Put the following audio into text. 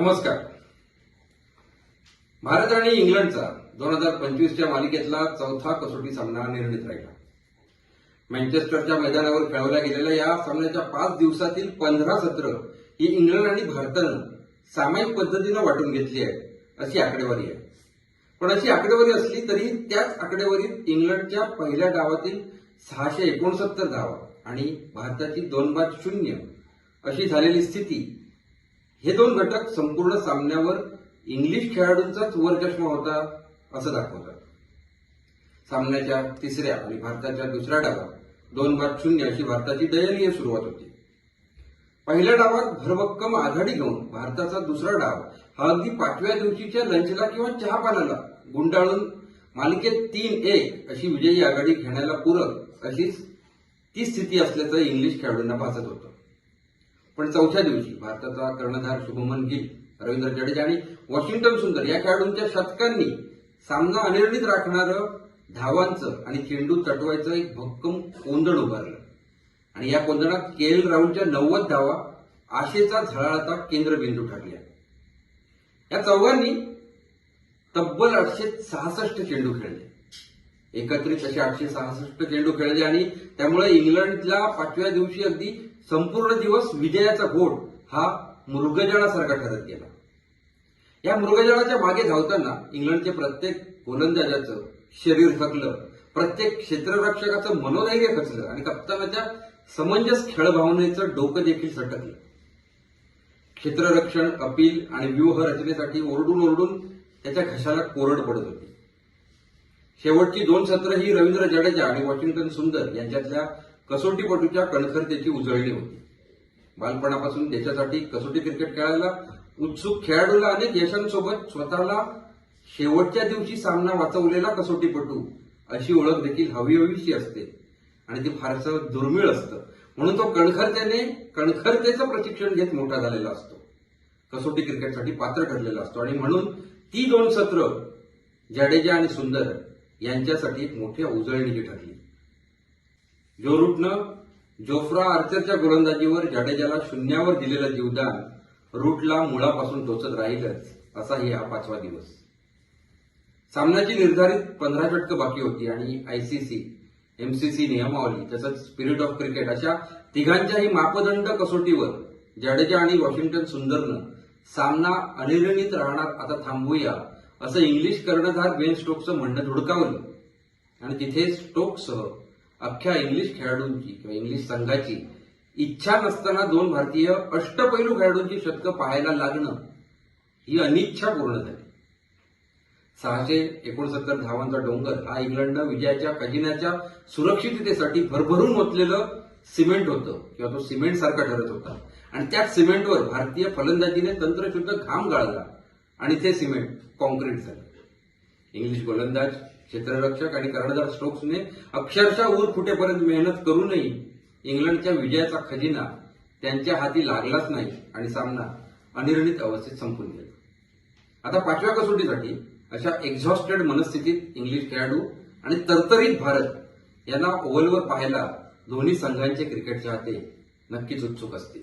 नमस्कार. भारत आणि इंग्लंडचा दोन हजार पंचवीसच्या मालिकेतला चौथा कसोटी सामना निर्णित राहिला. मँचेस्टरच्या मैदानावर खेळवल्या गेलेल्या या सामन्याच्या पाच दिवसातील पंधरा सत्र ही इंग्लंड आणि भारतानं सामायिक पद्धतीनं वाटून घेतली आहे अशी आकडेवारी आहे. पण अशी आकडेवारी असली तरी त्याच आकडेवारीत इंग्लंडच्या पहिल्या डावातील सहाशे एकोणसत्तर धावा आणि भारताची दोन बाद शून्य अशी झालेली स्थिती हे दोन घटक संपूर्ण सामन्यावर इंग्लिश खेळाडूंचाच वरचष्मा होता असं दाखवतात. सामन्याच्या तिसऱ्या आणि भारताच्या दुसऱ्या डावात दोन बाद शून्य अशी भारताची दयनीय सुरुवात होती. पहिल्या डावात भरभक्कम आघाडी घेऊन भारताचा दुसरा डाव हा अगदी पाचव्या दिवशीच्या लंचला किंवा चहापानाला गुंडाळून मालिकेत तीन एक अशी विजयी आघाडी घेण्याला पूरक अशीच ती स्थिती असल्याचं इंग्लिश खेळाडूंना भासत होतं. पण चौथ्या दिवशी भारताचा कर्णधार शुभमन गिल रवींद्र जडेजा आणि वॉशिंग्टन सुंदर या खेळाडूंच्या शतकांनी सामना अनिर्णित राखणारं धावांचं आणि चेंडू तटवायचं एक भक्कम कोंदण उभारलं. आणि या कोंदणात के एल राहुलच्या नव्वद धावा आशेचा झळाळता केंद्रबिंदू ठरल्या. या चौघांनी तब्बल आठशे सहासष्ट चेंडू खेळले. एकत्रित असे आठशे सहासष्ट चेंडू खेळले आणि त्यामुळे इंग्लंडला पाचव्या दिवशी अगदी संपूर्ण दिवस विजयाचा गोड हा मृगजळासारखा ठरत गेला. या मृगजळाच्या मागे धावताना इंग्लंडचे प्रत्येक गोलंदाजाचं शरीर थकलं प्रत्येक क्षेत्ररक्षकाचं मनोधैर्य खचलं आणि कप्तानाच्या समंजस खेळभावनेचं डोकं देखील सटकलं. क्षेत्ररक्षण अपील आणि व्यूह रचनेसाठी ओरडून ओरडून त्याच्या घशाला कोरड पडत होती. शेवटची दोन सत्र ही रवींद्र जडेजा आणि वॉशिंग्टन सुंदर यांच्यातल्या कसोटीपटूच्या कणखरतेची उजळणी होती. बालपणापासून देशासाठी कसोटी क्रिकेट खेळायला उत्सुक खेळाडूला अनेक यशांसोबत स्वतःला शेवटच्या दिवशी सामना वाचवलेला कसोटीपटू अशी ओळख देखील हवीहवीशी असते. आणि ती फारसं दुर्मिळ असतं. म्हणून तो कणखरतेने कणखरतेचं प्रशिक्षण घेत मोठा झालेला असतो. कसोटी क्रिकेटसाठी पात्र ठरलेला असतो. आणि म्हणून ती दोन सत्र जडेजा आणि सुंदर यांच्यासाठी एक मोठ्या उजळणीची ठरली. जो रूटनं जोफ्रा आर्चरच्या गोलंदाजीवर जडेजाला शून्यावर दिलेलं जीवदान रूटला मुळापासून टोचत राहीलच असाही हा पाचवा दिवस. सामन्याची निर्धारित पंधरा षटकं बाकी होती आणि आयसीसी एमसीसी नियमावली तसंच स्पिरिट ऑफ क्रिकेट अशा तिघांच्याही मापदंड कसोटीवर जडेजा आणि वॉशिंग्टन सुंदरनं सामना अनिर्णित राहणार आता थांबवूया असं इंग्लिश कर्णधार बेन स्टोकचं म्हणणं धुडकावलं. आणि तिथे स्टोकसह अख्ख्या इंग्लिश खेळाडूंची किंवा इंग्लिश संघाची इच्छा नसताना दोन भारतीय अष्टपैलू खेळाडूंची शतकं पाहायला लागणं ही अनिच्छा पूर्ण झाली. सहाशे एकोणसत्तर धावांचा डोंगर हा इंग्लंडनं विजयाच्या खजिन्याच्या सुरक्षिततेसाठी भरभरून ओतलेलं सिमेंट होतं किंवा तो सिमेंट सारखा ठरत होता. आणि त्याच सिमेंटवर भारतीय फलंदाजीने तंत्रशुद्ध घाम गाळला आणि ते सिमेंट कॉन्क्रीट झालं. इंग्लिश गोलंदाज क्षेत्ररक्षक आणि कर्णधार स्टोक्सने अक्षरशः ऊर फुटेपर्यंत मेहनत करूनही इंग्लंडच्या विजयाचा खजिना त्यांच्या हाती लागलाच नाही आणि सामना अनिर्णित अवस्थेत संपून गेला. आता पाचव्या कसोटीसाठी अशा एक्झॉस्टेड मनस्थितीत इंग्लिश खेळाडू आणि तरतरीत भारत यांना ओव्हलवर पाहायला दोन्ही संघांचे क्रिकेट चाहते नक्कीच उत्सुक असतील.